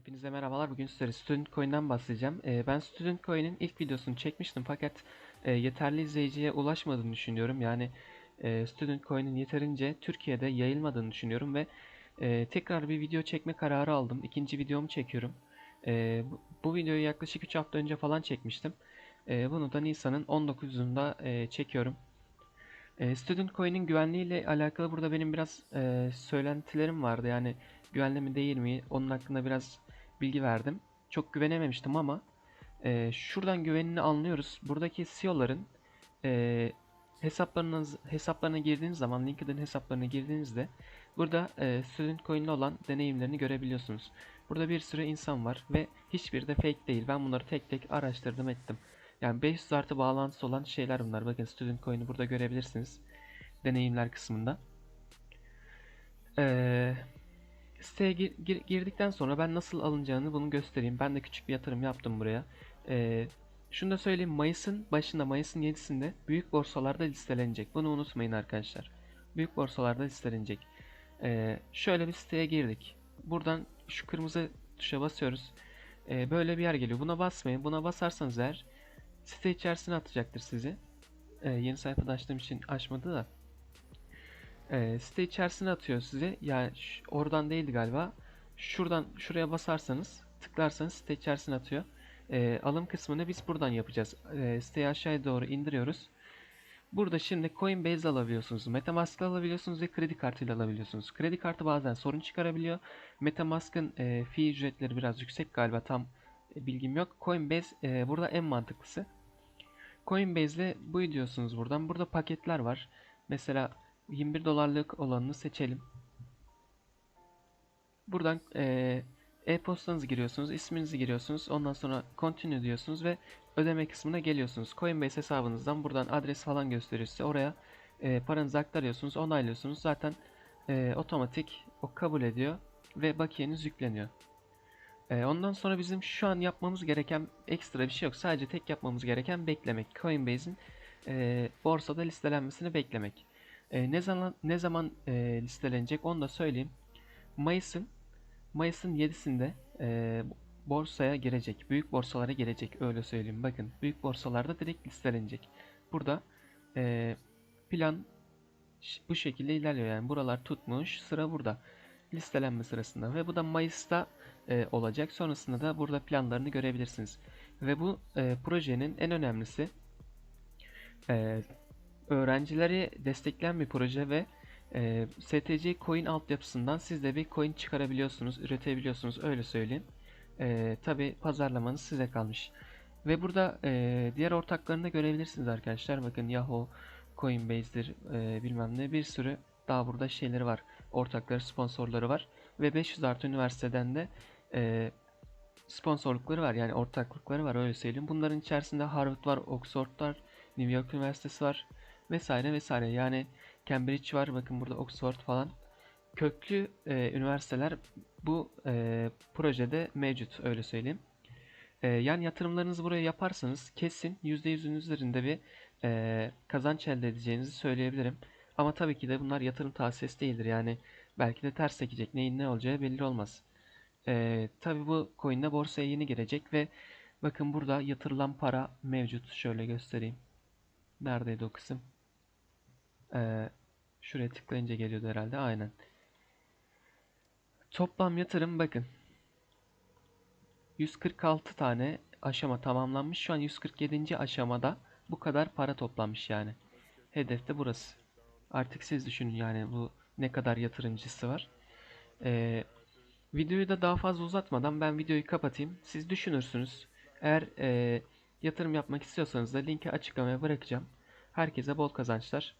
Hepinize merhabalar. Bugün sizlere Student Coin'den bahsedeceğim. Ee, ben Student Coin'in ilk videosunu çekmiştim fakat e, yeterli izleyiciye ulaşmadığını düşünüyorum. Yani e, Student Coin'in yeterince Türkiye'de yayılmadığını düşünüyorum ve e, tekrar bir video çekme kararı aldım. İkinci videomu çekiyorum. Bu, videoyu yaklaşık 3 hafta önce falan çekmiştim. Bunu da Nisan'ın 19'unda e, çekiyorum. Student Coin'in güvenliğiyle alakalı burada benim biraz söylentilerim vardı. Yani güvenli mi değil mi onun hakkında biraz bilgi verdim. Çok güvenememiştim ama e, şuradan güvenini anlıyoruz. Buradaki CEO'ların e, hesaplarınız hesaplarına girdiğiniz zaman LinkedIn hesaplarına girdiğinizde burada e, Student Coin'le olan deneyimlerini görebiliyorsunuz. Burada bir sürü insan var ve hiçbiri de fake değil. Ben bunları tek tek araştırdım ettim. Yani 500 artı bağlantısı olan şeyler bunlar. Bakın Student Coin'i burada görebilirsiniz. Deneyimler kısmında. Eee siteye gir- gir- girdikten sonra ben nasıl alınacağını bunu göstereyim. Ben de küçük bir yatırım yaptım buraya. Ee, şunu da söyleyeyim. Mayıs'ın başında, Mayıs'ın 7'sinde büyük borsalarda listelenecek. Bunu unutmayın arkadaşlar. Büyük borsalarda listelenecek. Ee, şöyle bir siteye girdik. Buradan şu kırmızı tuşa basıyoruz. Ee, böyle bir yer geliyor. Buna basmayın. Buna basarsanız eğer site içerisine atacaktır sizi. Ee, yeni sayfada açtığım için açmadı da. Ee, site içerisine atıyor sizi. Yani oradan değildi galiba. Şuradan şuraya basarsanız, tıklarsanız site içerisine atıyor. Ee, alım kısmını biz buradan yapacağız. Ee, siteyi aşağıya doğru indiriyoruz. Burada şimdi Coinbase alabiliyorsunuz, MetaMask alabiliyorsunuz ve kredi kartıyla alabiliyorsunuz. Kredi kartı bazen sorun çıkarabiliyor. MetaMask'ın e, fee ücretleri biraz yüksek galiba tam e, bilgim yok. Coinbase e, burada en mantıklısı. Coinbase'le bu diyorsunuz buradan. Burada paketler var. Mesela 21 dolarlık olanını seçelim. Buradan eee, e-postanızı giriyorsunuz, isminizi giriyorsunuz. Ondan sonra continue diyorsunuz ve ödeme kısmına geliyorsunuz. Coinbase hesabınızdan buradan adres falan gösteriyor size. Oraya eee, paranızı aktarıyorsunuz, onaylıyorsunuz. Zaten eee, otomatik o kabul ediyor ve bakiyeniz yükleniyor. Eee, ondan sonra bizim şu an yapmamız gereken ekstra bir şey yok. Sadece tek yapmamız gereken beklemek. Coinbase'in eee, borsada listelenmesini beklemek. E, ne zaman ne zaman e, listelenecek onu da söyleyeyim. Mayıs'ın Mayıs'ın 7'sinde e, borsaya girecek. Büyük borsalara girecek öyle söyleyeyim. Bakın büyük borsalarda direkt listelenecek. Burada e, plan bu şekilde ilerliyor. Yani buralar tutmuş. Sıra burada. Listelenme sırasında ve bu da Mayıs'ta e, olacak. Sonrasında da burada planlarını görebilirsiniz. Ve bu e, projenin en önemlisi e, öğrencileri destekleyen bir proje ve e, STC coin altyapısından siz de bir coin çıkarabiliyorsunuz, üretebiliyorsunuz öyle söyleyeyim. E, Tabi pazarlamanız size kalmış. Ve burada e, diğer ortaklarını da görebilirsiniz arkadaşlar. Bakın Yahoo, Coinbase'dir e, bilmem ne bir sürü daha burada şeyleri var. Ortakları, sponsorları var. Ve 500 artı üniversiteden de e, sponsorlukları var. Yani ortaklıkları var öyle söyleyeyim. Bunların içerisinde Harvard var, Oxford var, New York Üniversitesi var vesaire vesaire. Yani Cambridge var bakın burada Oxford falan. Köklü e, üniversiteler bu e, projede mevcut öyle söyleyeyim. E, yani yatırımlarınızı buraya yaparsanız kesin %100'ün üzerinde bir e, kazanç elde edeceğinizi söyleyebilirim. Ama tabii ki de bunlar yatırım tavsiyesi değildir. Yani belki de ters sekecek. Neyin ne olacağı belli olmaz. E, tabii bu coin de borsaya yeni girecek ve bakın burada yatırılan para mevcut. Şöyle göstereyim. Neredeydi o kısım? Ee, şuraya tıklayınca geliyordu herhalde. Aynen. Toplam yatırım bakın. 146 tane aşama tamamlanmış. Şu an 147. aşamada bu kadar para toplanmış yani. Hedef de burası. Artık siz düşünün yani bu ne kadar yatırımcısı var. Ee, videoyu da daha fazla uzatmadan ben videoyu kapatayım. Siz düşünürsünüz. Eğer e, yatırım yapmak istiyorsanız da linki açıklamaya bırakacağım. Herkese bol kazançlar.